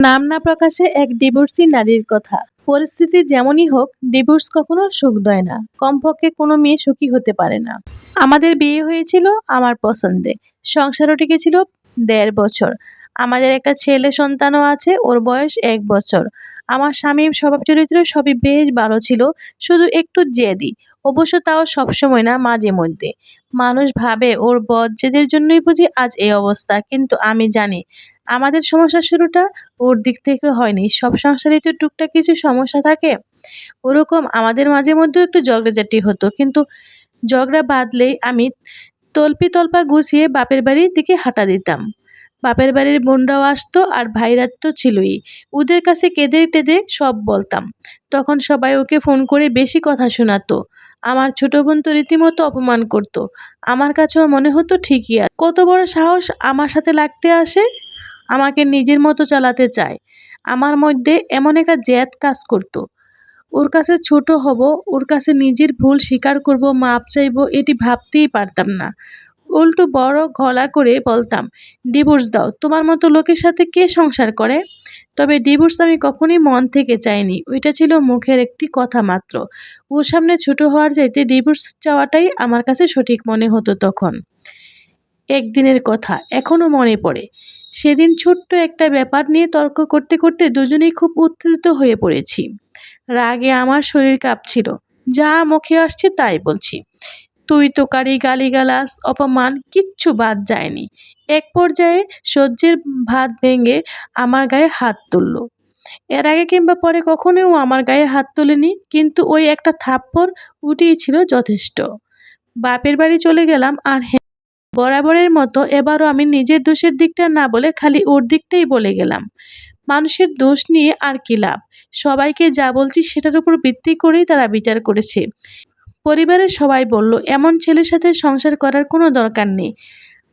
নাম না প্রকাশে এক ডিভোর্সি নারীর কথা। পরিস্থিতি যেমনই হোক ডিভোর্স কখনো সুখ দেয় না। কমপক্ষে কোনো মেয়ে সুখী হতে পারে না। আমাদের বিয়ে হয়েছিল আমার পছন্দে। সংসারও টিকেছিল দেড় বছর। আমাদের একটা ছেলে সন্তানও আছে, ওর বয়স এক বছর। আমার স্বামীর স্বভাব চরিত্র সবই বেশ ভালো ছিল, শুধু একটু জেদি। অবশ্য তাও সবসময় না, মাঝে মধ্যে। মানুষ ভাবে ওর বদ বজ্জেদের জন্যই বুঝি আজ এই অবস্থা, কিন্তু আমি জানি আমাদের সমস্যার শুরুটা ওর দিক থেকে হয়নি। সব সংসারেই তো টুকটাক কিছু সমস্যা থাকে। ওরকম আমাদের মাঝে মধ্যেও একটু ঝগড়াঝাটি হতো, কিন্তু ঝগড়া বাঁধলেই আমি তল্পি তল্পা গুছিয়ে বাপের বাড়ির দিকে হাঁটা দিতাম। বাপের বাড়ির বোনরাও আসতো আর ভাইরা তো ছিলই। ওদের কাছে কেঁদে টেদে সব বলতাম। তখন সবাই ওকে ফোন করে বেশি কথা শোনাতো। আমার ছোট বোন তো রীতিমতো অপমান করতো। আমার কাছেও মনে হতো ঠিকই কত বড় সাহস আমার সাথে লাগতে আসে? আমাকে নিজের মতো চালাতে চায়। আমার মধ্যে এমন একটা জেদ কাজ করতো। ওর কাছে ছোট হব, ওর কাছে নিজের ভুল স্বীকার করব, মাপ চাইব, এটি ভাবতেই পারতাম না। উল্টো বড় গলা করে বলতাম, ডিভোর্স দাও, তোমার মতো লোকের সাথে কে সংসার করে? তবে ডিভোর্স আমি কখনোই মন থেকে চাইনি, ওইটা ছিল মুখের একটি কথা মাত্র। ওর সামনে ছোট হওয়ার চাইতে ডিভোর্স চাওয়াটাই আমার কাছে সঠিক মনে হতো তখন। একদিনের কথা এখনও মনে পড়ে। সেদিন ছোট্ট একটা ব্যাপার নিয়ে তর্ক করতে করতে দুজনেই খুব উত্তেজিত হয়ে পড়েছি। রাগে আমার শরীর কাঁপছিল। যা মুখে আসছে তাই বলছি। তুই তো তোকারি গালিগালাজ, অপমান কিচ্ছু বাদ যায়নি। এক পর্যায়ে সহ্যের ভাত ভেঙে আমার গায়ে হাত তুলল। এর আগে কিংবা পরে কখনোই আমার গায়ে হাত তোলেনি, কিন্তু ওই একটা থাপ্পড় উঠেই ছিল যথেষ্ট। বাপের বাড়ি চলে গেলাম আর বরাবরের মতো এবারও আমি নিজের দোষের দিকটা না বলে খালি ওর দিকটাই বলে গেলাম। মানুষের দোষ নিয়ে আর কি লাভ? সবাইকে যা বলছি সেটার উপর ভিত্তি করেই তারা বিচার করেছে। পরিবারের সবাই বলল, এমন ছেলের সাথে সংসার করার কোনো দরকার নেই।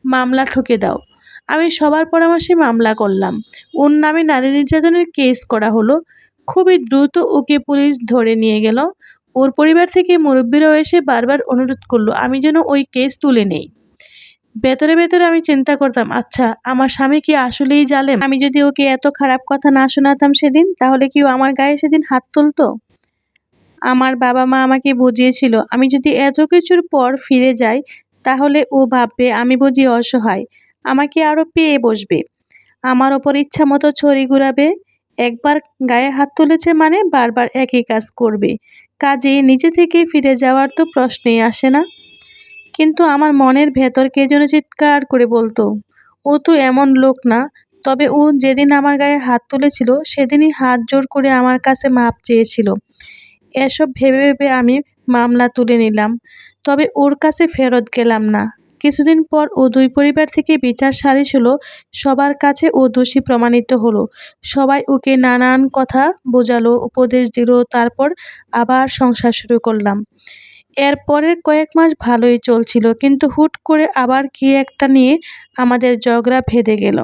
মামলা ঠুকে দাও। আমি সবার পরামর্শে মামলা করলাম। ওর নামে নারী নির্যাতনের কেস করা হলো। খুবই দ্রুত ওকে পুলিশ ধরে নিয়ে গেল। ওর পরিবার থেকে মুরব্বীরাও এসে বারবার অনুরোধ করল, আমি যেন ওই কেস তুলে নেই। ভেতরে ভেতরে আমি চিন্তা করতাম আচ্ছা আমার স্বামী কি আসলেই জালেম? আমি যদি ওকে এত খারাপ কথা না শোনাতাম সেদিন, তাহলে কি ও আমার গায়ে সেদিন হাত তুলতো? আমার বাবা মা আমাকে বুঝিয়েছিল, আমি যদি এত কিছুর পর ফিরে যাই, তাহলে ও ভাববে আমি বুঝি অসহায়। আমাকে আরও পেয়ে বসবে। আমার ওপর ইচ্ছা মতো ছড়ি ঘুরাবে। একবার গায়ে হাত তুলেছে মানে বারবার একই কাজ করবে। কাজে নিজে থেকে ফিরে যাওয়ার তো প্রশ্নই আসে না। কিন্তু আমার মনের ভেতর কে যেন চিৎকার করে বলতো, ও তো এমন লোক না। তবে ও যেদিন আমার গায়ে হাত তুলেছিল, সেদিনই হাত জোর করে আমার কাছে মাপ চেয়েছিল। এসব ভেবে ভেবে আমি মামলা তুলে নিলাম, তবে ওর কাছে ফেরত গেলাম না। কিছুদিন পর ও দুই পরিবার থেকে বিচার সালিশ হলো, সবার কাছে ও দোষী প্রমাণিত হলো। সবাই ওকে নানান কথা বোঝালো, উপদেশ দিল, তারপর আবার সংসার শুরু করলাম। এর পরের কয়েক মাস ভালোই চলছিল, কিন্তু হুট করে আবার কি একটা নিয়ে আমাদের ঝগড়া ভেদে গেল।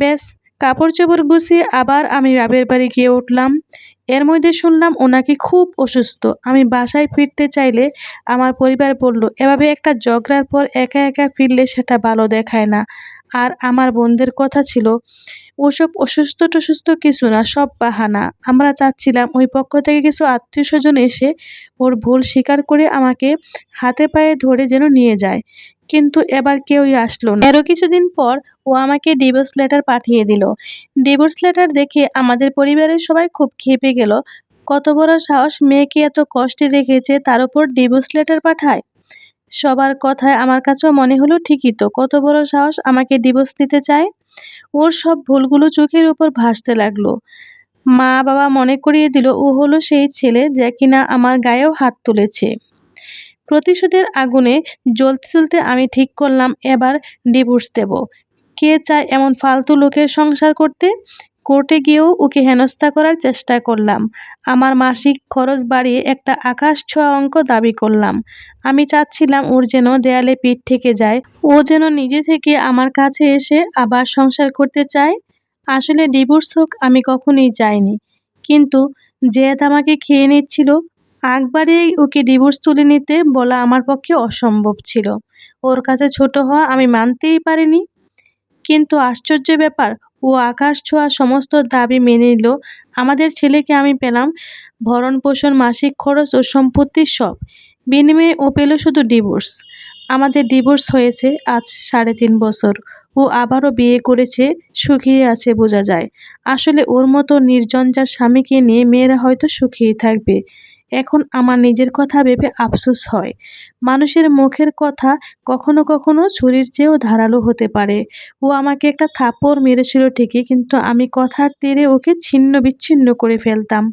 ব্যাস কাপড় চোপড় গুছিয়ে আবার আমি বাপের বাড়ি গিয়ে উঠলাম। এর মধ্যে শুনলাম ওনাকে খুব অসুস্থ। আমি বাসায় ফিরতে চাইলে আমার পরিবার বলল, এভাবে একটা ঝগড়ার পর একা একা ফিরলে সেটা ভালো দেখায় না। আর আমার বোনদের কথা ছিল, ওসব অসুস্থ টসুস্থ কিছু না, সব বাহানা। আমরা চাচ্ছিলাম ওই পক্ষ থেকে কিছু আত্মীয় স্বজন এসে ওর ভুল স্বীকার করে আমাকে হাতে পায়ে ধরে যেন নিয়ে যায়। কিন্তু এবার কেউই আসলো না। এরও কিছুদিন পর ও আমাকে ডিভোর্স লেটার পাঠিয়ে দিল। ডিভোর্স লেটার দেখে আমাদের পরিবারের সবাই খুব খেপে গেল। কত বড় সাহস মেয়েকে এত কষ্টে রেখেছে তার উপর ডিভোর্স লেটার পাঠায়? সবার কথায় আমার কাছেও মনে হলো, ঠিকই তো, কত বড় সাহস আমাকে ডিভোর্স দিতে চায়? ওর সব ভুলগুলো চোখের উপর ভাসতে লাগল। মা বাবা মনে করিয়ে দিল, ও হলো সেই ছেলে যে কিনা আমার গায়েও হাত তুলেছে। প্রতিশোধের আগুনে জ্বলতে জ্বলতে আমি ঠিক করলাম, এবার ডিভোর্স দেব। কে চায় এমন ফালতু লোকের সংসার করতে? কোর্টে গিয়েও ওকে হেনস্থা করার চেষ্টা করলাম। আমার মাসিক খরচ বাড়িয়ে একটা আকাশ ছোঁয়া অঙ্ক দাবি করলাম। আমি চাচ্ছিলাম ওর যেন দেয়ালে পিঠ থেকে যায়। ও যেন নিজে থেকে আমার কাছে এসে আবার সংসার করতে চায়। আসলে ডিভোর্স হোক, আমি কখনোই চাইনি কিন্তু জেদ আমাকে খেয়ে নিচ্ছিল। একবারেই ওকে ডিভোর্স তুলে নিতে বলা আমার পক্ষে অসম্ভব ছিল। ওর কাছে ছোট হওয়া আমি মানতেই পারিনি। কিন্তু আশ্চর্য ব্যাপার ও আকাশ ছোঁয়া সমস্ত দাবি মেনে নিল। আমাদের ছেলেকে আমি পেলাম। ভরণ পোষণ মাসিক খরচ ও সম্পত্তির সব। বিনিময়ে ও পেল শুধু ডিভোর্স। আমাদের ডিভোর্স হয়েছে আজ সাড়ে তিন বছর। ও আবারও বিয়ে করেছে, সুখী আছে বোঝা যায়। আসলে ওর মতো নির্জঞ্জার স্বামীকে নিয়ে মেয়েরা হয়তো সুখেই থাকবে। এখন আমার নিজের কথা ভেবে আফসোস হয়। মানুষের মুখের কথা কখনো কখনো ছুরির চেয়েও ধারালো হতে পারে। ও আমাকে একটা থাপ্পড় মেরেছিল ঠিকই, কিন্তু আমি কথার তীরে ওকে ছিন্ন বিচ্ছিন্ন করে ফেলতাম।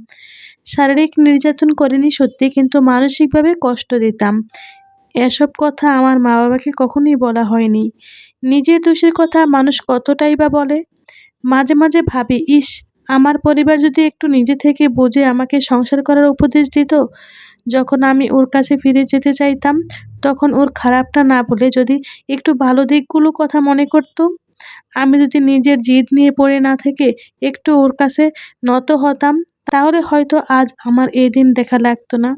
শারীরিক নির্যাতন করিনি সত্যি, কিন্তু মানসিকভাবে কষ্ট দিতাম। এসব কথা আমার মা বাবাকে কখনোই বলা হয়নি। নিজের দোষের কথা মানুষ কতটাই বা বলে? মাঝে মাঝে ভাবি, ইস আমার পরিবার যদি একটু নিজে থেকে বুঝে আমাকে সংসার করার উপদেশ দিত, যখন আমি ওর কাছে ফিরে যেতে চাইতাম, তখন ওর খারাপটা না বলে যদি একটু ভালো দিকগুলো কথা মনে করতো, আমি যদি নিজের জিদ নিয়ে পড়ে না থেকে একটু ওর কাছে নত হতাম, তাহলে হয়তো আজ আমার এই দিন দেখা লাগতো না।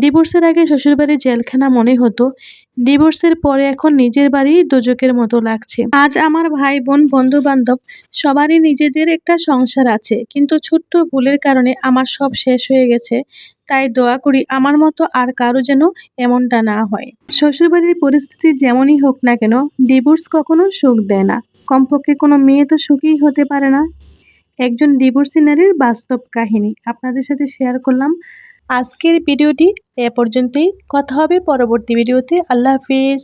ডিভোর্সের আগে শ্বশুরবাড়ির জেলখানা মনে হতো ডিভোর্সের পরে এখন নিজের বাড়ি দোজকের মতো লাগছে। আজ আমার ভাই বোন বন্ধু বান্ধব সবারই নিজেদের একটা সংসার আছে। কিন্তু ছোট্ট ভুলের কারণে আমার সব শেষ হয়ে গেছে। তাই দোয়া করি আমার মতো আর কারও যেন এমনটা না হয়। শ্বশুরবাড়ির পরিস্থিতি যেমনই হোক না কেন, ডিভোর্স কখনো সুখ দেয় না। কমপক্ষে কোনো মেয়ে তো সুখী হতে পারে না। একজন ডিভোর্সি নারীর বাস্তব কাহিনী আপনাদের সাথে শেয়ার করলাম। আজকের ভিডিওটি এ পর্যন্তই। কথা হবে পরবর্তী ভিডিওতে। আল্লাহ হাফিজ।